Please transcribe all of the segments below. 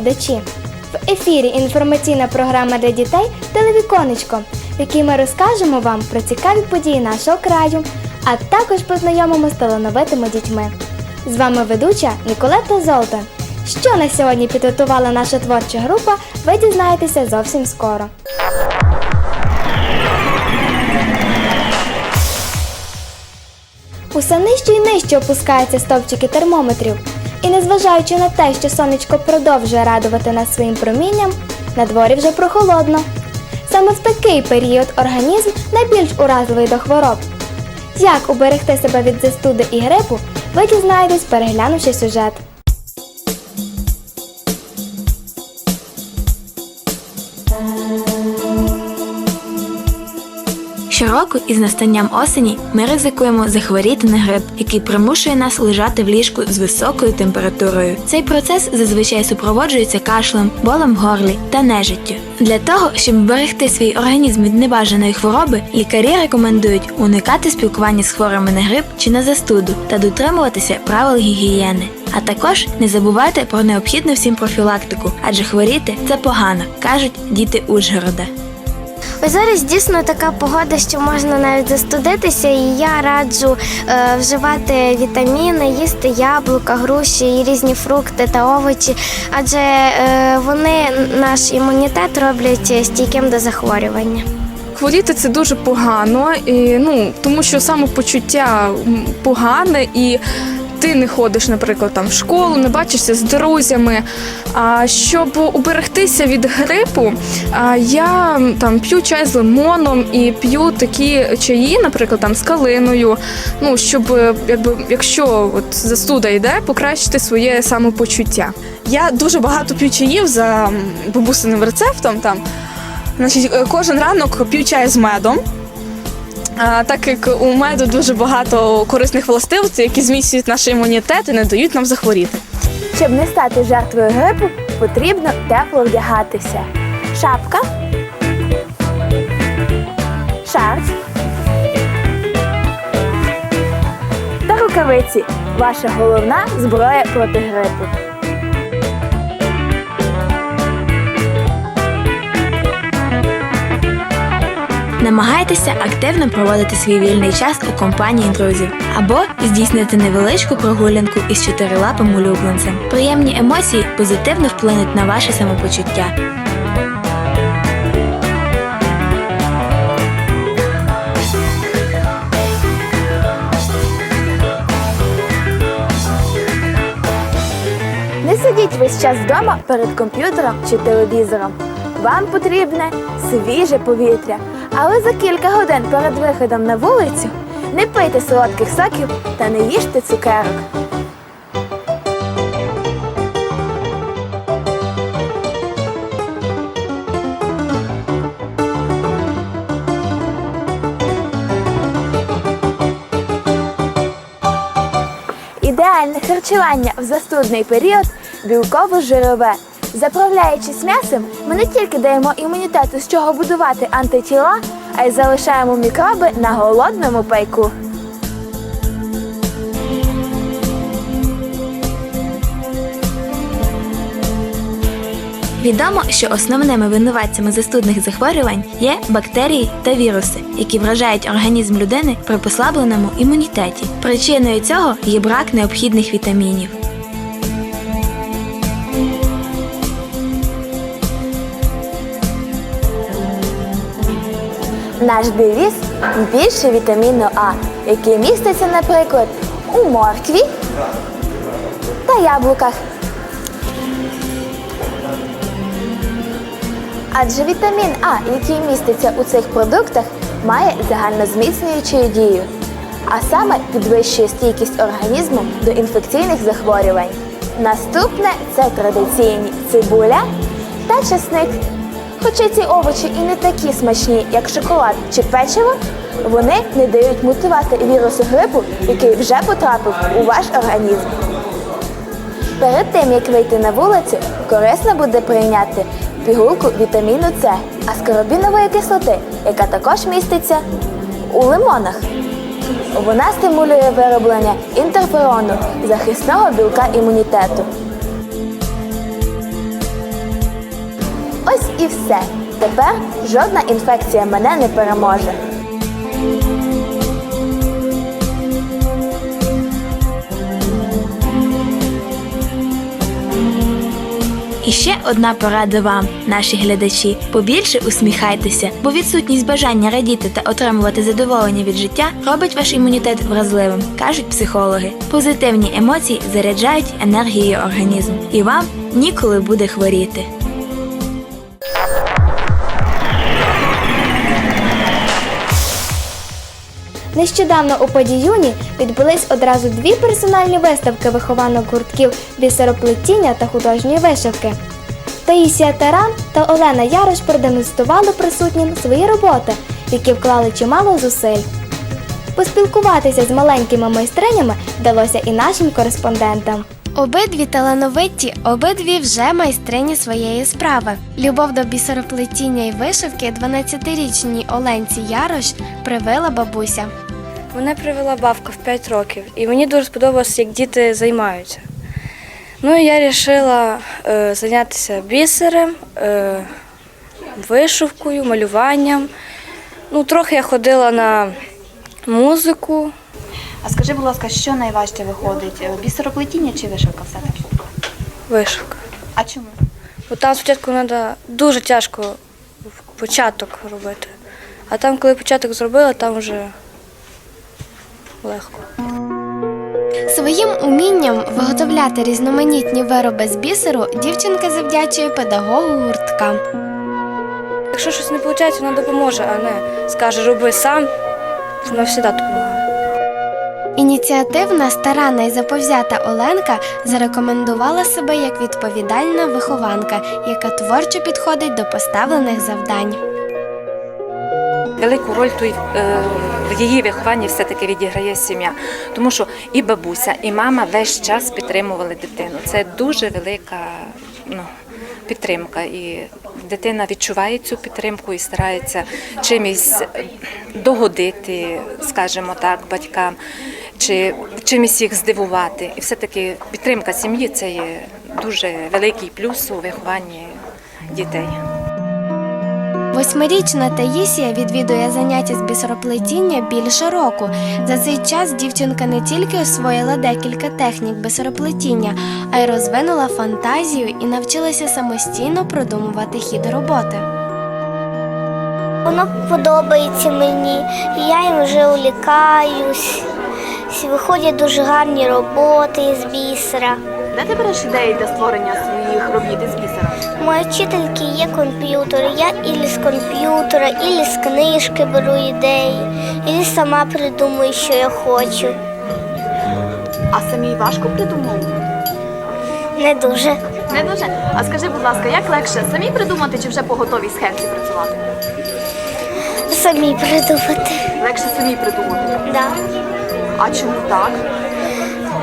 телеглядачі! В ефірі інформаційна програма для дітей Телевіконечко, в якій ми розкажемо вам про цікаві події нашого краю, а також познайомимо з талановитими дітьми. З вами ведуча Ніколета Золтан. Що на сьогодні підготувала наша творча група, ви дізнаєтеся зовсім скоро. Усе нижче і нижче опускаються стовпчики термометрів. І незважаючи на те, що сонечко продовжує радувати нас своїм промінням, на дворі вже прохолодно. Саме в такий період організм найбільш уразливий до хвороб. Як уберегти себе від застуди і грипу, ви дізнаєтесь, переглянувши сюжет. Щороку із настанням осені ми ризикуємо захворіти на грип, який примушує нас лежати в ліжку з високою температурою. Цей процес зазвичай супроводжується кашлем, болем в горлі та нежиттю. Для того, щоб берегти свій організм від небажаної хвороби, лікарі рекомендують уникати спілкування з хворими на грип чи на застуду та дотримуватися правил гігієни. А також не забувайте про необхідну всім профілактику, адже хворіти це погано, кажуть діти Ужгорода. Ось зараз дійсно така погода, що можна навіть застудитися, і я раджу е, вживати вітаміни, їсти яблука, груші і різні фрукти та овочі, адже е, вони наш імунітет роблять стійким до захворювання. Хворіти це дуже погано, і, ну, тому що самопочуття погане і. Ти не ходиш, наприклад, там в школу, не бачишся з друзями. А щоб уберегтися від грипу, я там п'ю чай з лимоном і п'ю такі чаї, наприклад, там з калиною. Ну щоб е, якби, якщо от застуда йде, покращити своє самопочуття. Я дуже багато п'ю чаїв за бабусиним рецептом. Там Значить, е, кожен ранок п'ю чай з медом. Так як у меду дуже багато корисних властивостей, які зміцнюють наш імунітет і не дають нам захворіти. Щоб не стати жертвою грипу, потрібно тепло вдягатися. Шапка, шарф та рукавиці. Ваша головна зброя проти грипу. Намагайтеся активно проводити свій вільний час у компанії друзів або здійснити невеличку прогулянку із чотирилапим улюбленцем. Приємні емоції позитивно вплинуть на ваше самопочуття. Не сидіть весь час вдома перед комп'ютером чи телевізором. Вам потрібне свіже повітря. Але за кілька годин перед виходом на вулицю не пийте солодких соків та не їжте цукерок. Ідеальне харчування в застудний період білково-жирове. Заправляючись м'ясом, ми не тільки даємо імунітету, з чого будувати антитіла, а й залишаємо мікроби на голодному пайку. Відомо, що основними винуватцями застудних захворювань є бактерії та віруси, які вражають організм людини при послабленому імунітеті. Причиною цього є брак необхідних вітамінів. Наш девіз більше вітаміну А, який міститься, наприклад, у моркві та яблуках. Адже вітамін А, який міститься у цих продуктах, має загальнозміцнюючу дію, а саме підвищує стійкість організму до інфекційних захворювань. Наступне це традиційні цибуля та чесник. Хоча ці овочі і не такі смачні, як шоколад чи печиво, вони не дають мутувати вірусу грипу, який вже потрапив у ваш організм. Перед тим, як вийти на вулицю, корисно буде прийняти пігулку вітаміну С, аскорбінової кислоти, яка також міститься у лимонах. Вона стимулює вироблення інтерферону, захисного білка імунітету. І все. Тепер жодна інфекція мене не переможе. І ще одна порада вам, наші глядачі. Побільше усміхайтеся, бо відсутність бажання радіти та отримувати задоволення від життя робить ваш імунітет вразливим, кажуть психологи. Позитивні емоції заряджають енергією організм, і вам ніколи буде хворіти. Нещодавно у Подіюні відбулись одразу дві персональні виставки вихованок гуртків бісероплетіння та художньої вишивки. Таїсія Таран та Олена Ярош продемонстрували присутнім свої роботи, які вклали чимало зусиль. Поспілкуватися з маленькими майстринями вдалося і нашим кореспондентам. Обидві талановиті, обидві вже майстрині своєї справи. Любов до бісероплетіння і вишивки 12-річній Оленці Ярош привила бабуся. Мене привела бабка в 5 років, і мені дуже сподобалося, як діти займаються. Ну і я вирішила е, зайнятися бісером, е, вишивкою, малюванням. Ну, трохи я ходила на музику. А скажи, будь ласка, що найважче виходить? Е, Бісероплетіння чи вишивка все-таки? Вишивка. А чому? Бо там спочатку треба дуже тяжко початок робити. А там, коли початок зробила, там вже легко. Своїм умінням виготовляти різноманітні вироби з бісеру дівчинка завдячує педагогу гуртка. Якщо щось не виходить, вона допоможе, а не скаже, роби сам, вона завжди допомагає. Ініціативна, старанна і заповзята Оленка зарекомендувала себе як відповідальна вихованка, яка творчо підходить до поставлених завдань. Велику роль тут е, в її вихованні все-таки відіграє сім'я, тому що і бабуся, і мама весь час підтримували дитину. Це дуже велика ну, підтримка. І дитина відчуває цю підтримку і старається чимось догодити, скажімо так, батькам, чи чимось їх здивувати. І все-таки підтримка сім'ї це є дуже великий плюс у вихованні дітей. Восьмирічна Таїсія відвідує заняття з бісероплетіння більше року. За цей час дівчинка не тільки освоїла декілька технік бісероплетіння, а й розвинула фантазію і навчилася самостійно продумувати хід роботи. Воно подобається мені, я їм вже улікаюсь. Виходять дуже гарні роботи з бісера. Де ти береш ідеї для створення своїх робіт із бісера? У вчительки є комп'ютер. Я ілі з комп'ютера, ілі з книжки беру ідеї, ілі сама придумую, що я хочу. А самій важко придумовувати? Не дуже. Не дуже. А скажи, будь ласка, як легше самі придумати чи вже по готовій схемці працювати? Самі придумати. Легше самі придумати. Да. А чому так?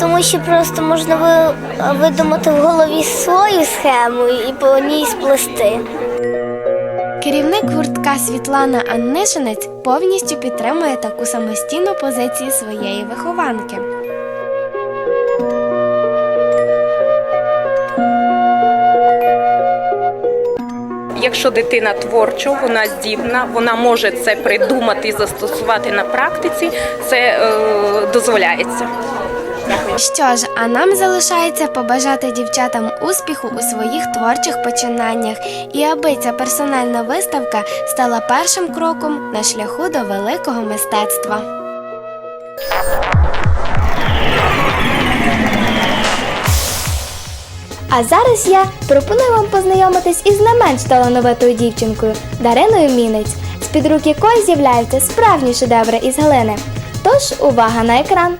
Тому що просто можна видумати в голові свою схему і по ній сплести. Керівник гуртка Світлана Аннишинець повністю підтримує таку самостійну позицію своєї вихованки. Якщо дитина творча, вона здібна, вона може це придумати і застосувати на практиці, це е, дозволяється. Що ж, а нам залишається побажати дівчатам успіху у своїх творчих починаннях, і аби ця персональна виставка стала першим кроком на шляху до великого мистецтва. А зараз я пропоную вам познайомитись із не менш талановитою дівчинкою Дариною Мінець, з-під рук якої з'являються справжні шедеври із глини. Тож увага на екран!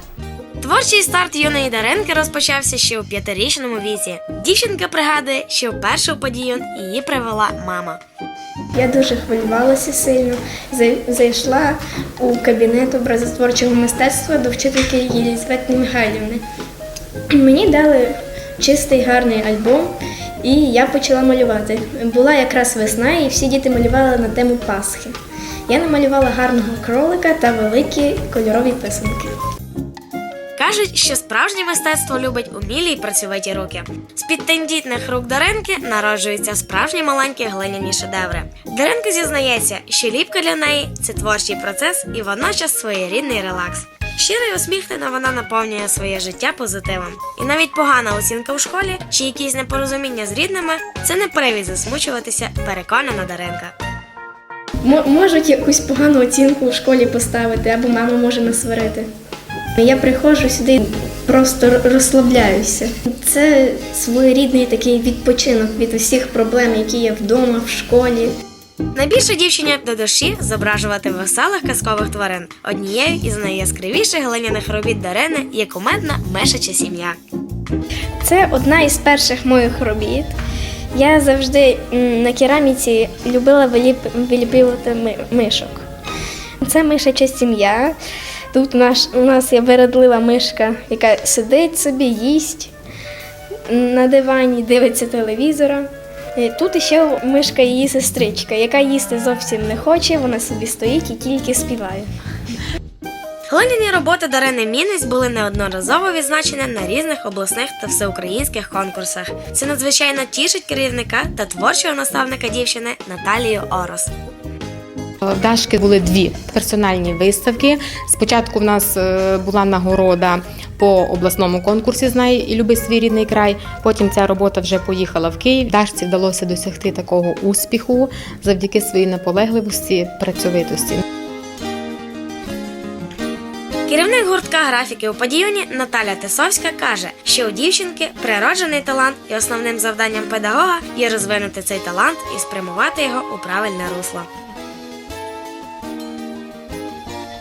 Творчий старт юної Даренки розпочався ще у п'ятирічному віці. Дівчинка пригадує, що першу подію її привела мама. Я дуже хвилювалася сильно. Зайшла у кабінет образотворчого мистецтва до вчительки Єлізавети Михайлівни. Мені дали чистий гарний альбом, і я почала малювати. Була якраз весна, і всі діти малювали на тему Пасхи. Я намалювала гарного кролика та великі кольорові писанки. Кажуть, що справжнє мистецтво любить умілі й працьовиті руки. З під тендітних рук Даринки народжуються справжні маленькі глиняні шедеври. Даринка зізнається, що ліпка для неї це творчий процес і водночас своєрідний релакс. Щира й усміхнена вона наповнює своє життя позитивом. І навіть погана оцінка у школі чи якісь непорозуміння з рідними це не привід засмучуватися, переконана Даринка. Мо- Можуть якусь погану оцінку у школі поставити, або мама може насварити. Я приходжу сюди, просто розслабляюся. Це своєрідний такий відпочинок від усіх проблем, які є вдома, в школі. Найбільше дівчині до душі зображувати веселих казкових тварин. Однією із найяскравіших глиняних робіт Дарини є кумедна мишача сім'я. Це одна із перших моїх робіт. Я завжди на кераміці любила виліп- виліплювати мишок. Це мишача сім'я. Тут у нас, у нас є вередлива мишка, яка сидить собі, їсть на дивані, дивиться телевізора. І Тут ще мишка її сестричка, яка їсти зовсім не хоче, вона собі стоїть і тільки співає. Глиняні роботи Дарини Мінець були неодноразово відзначені на різних обласних та всеукраїнських конкурсах. Це надзвичайно тішить керівника та творчого наставника дівчини Наталію Орос. В Дашки були дві персональні виставки. Спочатку в нас е, була нагорода по обласному конкурсі Знай і люби свій рідний край. Потім ця робота вже поїхала в Київ. Дашці вдалося досягти такого успіху завдяки своїй наполегливості, працьовитості. Керівник гуртка графіки у падіоні Наталя Тисовська каже, що у дівчинки природжений талант, і основним завданням педагога є розвинути цей талант і спрямувати його у правильне русло.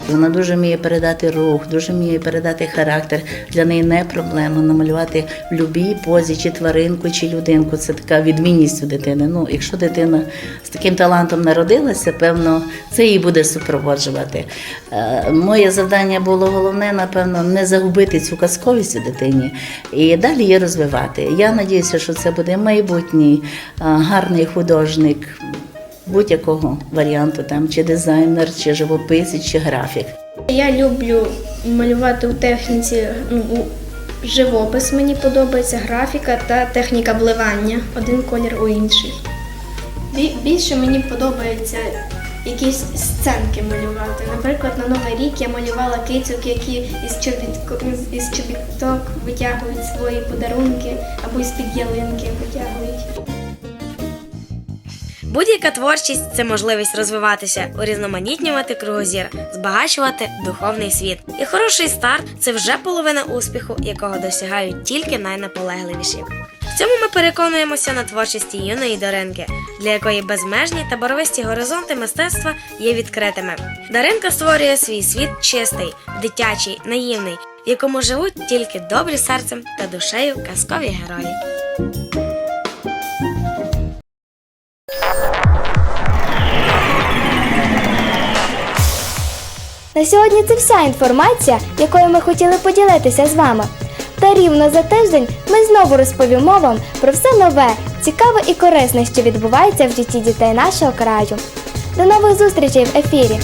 Вона дуже вміє передати рух, дуже вміє передати характер. Для неї не проблема намалювати в будь-якій позі, чи тваринку, чи людинку. Це така відмінність у дитини. Ну, якщо дитина з таким талантом народилася, певно, це її буде супроводжувати. Е, Моє завдання було головне, напевно, не загубити цю казковість у дитині і далі її розвивати. Я надіюся, що це буде майбутній е, гарний художник будь-якого варіанту, там чи дизайнер, чи живописець, чи графік. Я люблю малювати у техніці ну, живопис. Мені подобається графіка та техніка вливання. Один колір у інший. Більше мені подобається якісь сценки малювати. Наприклад, на Новий рік я малювала кицьок, які із чобітко із чобіток витягують свої подарунки або із під ялинки витягують. Будь-яка творчість це можливість розвиватися, урізноманітнювати кругозір, збагачувати духовний світ. І хороший старт це вже половина успіху, якого досягають тільки найнаполегливіші. В цьому ми переконуємося на творчості юної Даринки, для якої безмежні та боровисті горизонти мистецтва є відкритими. Даринка створює свій світ чистий, дитячий, наївний, в якому живуть тільки добрі серцем та душею казкові герої. На сьогодні це вся інформація, якою ми хотіли поділитися з вами. Та рівно за тиждень ми знову розповімо вам про все нове, цікаве і корисне, що відбувається в житті дітей нашого краю. До нових зустрічей в ефірі!